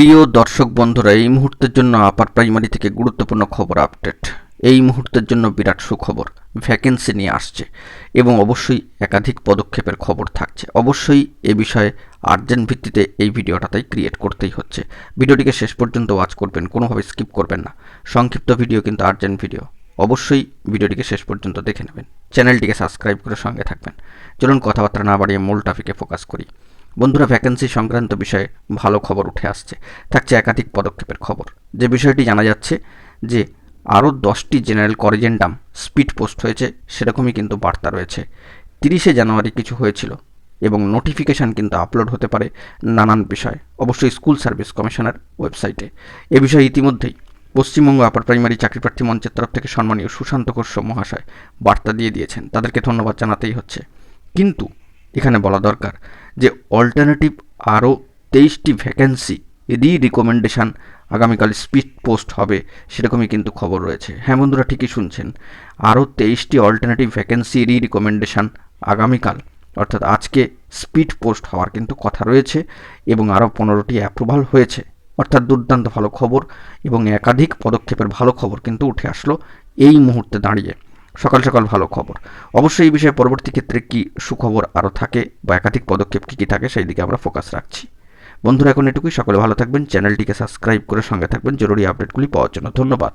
প্রিয় দর্শক বন্ধুরা, এই মুহূর্তের জন্য আপার প্রাইমারি থেকে গুরুত্বপূর্ণ খবর আপডেট এই মুহূর্তের জন্য বিরাট সুখবর ভ্যাকেন্সি নিয়ে আসছে এবং অবশ্যই একাধিক পদক্ষেপের খবর থাকছে। অবশ্যই এ বিষয়ে আর্জেন্ট ভিত্তিতে এই ভিডিওটা তাই ক্রিয়েট করতেই হচ্ছে। ভিডিওটিকে শেষ পর্যন্ত ওয়াচ করবেন, কোনোভাবে স্কিপ করবেন না। সংক্ষিপ্ত ভিডিও কিন্তু আর্জেন্ট ভিডিও অবশ্যই ভিডিওটিকে শেষ পর্যন্ত দেখে নেবেন। চ্যানেলটিকে সাবস্ক্রাইব করে সঙ্গে থাকবেন। চলুন কথাবার্তা না বাড়িয়ে মূল টপিকে ফোকাস করি। বন্ধুরা ভ্যাকেন্সি সংক্রান্ত বিষয়ে ভালো খবর উঠে আসছে। থাকছে একাধিক পদক্ষেপের খবর। যে বিষয়টি জানা যাচ্ছে যে, আরও দশটি জেনারেল করিজেন্ডাম স্পিড পোস্ট হয়েছে, সেরকমই কিন্তু বার্তা রয়েছে। তিরিশে জানুয়ারি কিছু হয়েছিল এবং নোটিফিকেশান কিন্তু আপলোড হতে পারে নানান বিষয়। অবশ্যই স্কুল সার্ভিস কমিশনের ওয়েবসাইটে এ বিষয়ে ইতিমধ্যেই পশ্চিমবঙ্গ আপার প্রাইমারি চাকরিপ্রার্থী মঞ্চের তরফ থেকে সম্মানীয় সুশান্ত ঘোষ মহাশয় বার্তা দিয়ে দিয়েছেন। তাদেরকে ধন্যবাদ জানাতেই হচ্ছে। কিন্তু এখানে বলা দরকার যে অল্টারনেটিভ আরও তেইশটি ভ্যাকেন্সি রি রিকমেন্ডেশন আগামীকাল স্পিড পোস্ট হবে, সেরকমই কিন্তু খবর রয়েছে। হ্যাঁ বন্ধুরা, ঠিকই শুনছেন। আরও তেইশটি অল্টারনেটিভ ভ্যাকেন্সি রি রিকমেন্ডেশান আগামীকাল, অর্থাৎ আজকে স্পিড পোস্ট হওয়ার কিন্তু কথা রয়েছে এবং আরও পনেরোটি অ্যাপ্রুভাল হয়েছে। অর্থাৎ দুর্দান্ত ভালো খবর এবং একাধিক পদক্ষেপের ভালো খবর কিন্তু উঠে আসলো এই মুহূর্তে দাঁড়িয়ে। সকাল সকাল ভালো খবর। অবশ্যই এই বিষয়ে পরবর্তী ক্ষেত্রে কী সুখবর আরও থাকে বা একাধিক পদক্ষেপ কী কী থাকে সেই দিকে আমরা ফোকাস রাখছি। বন্ধুরা, এখন এটুকুই। সকলে ভালো থাকবেন। চ্যানেলটিকে সাবস্ক্রাইব করে সঙ্গে থাকবেন। জরুরি আপডেটগুলি পাওয়ার জন্য ধন্যবাদ।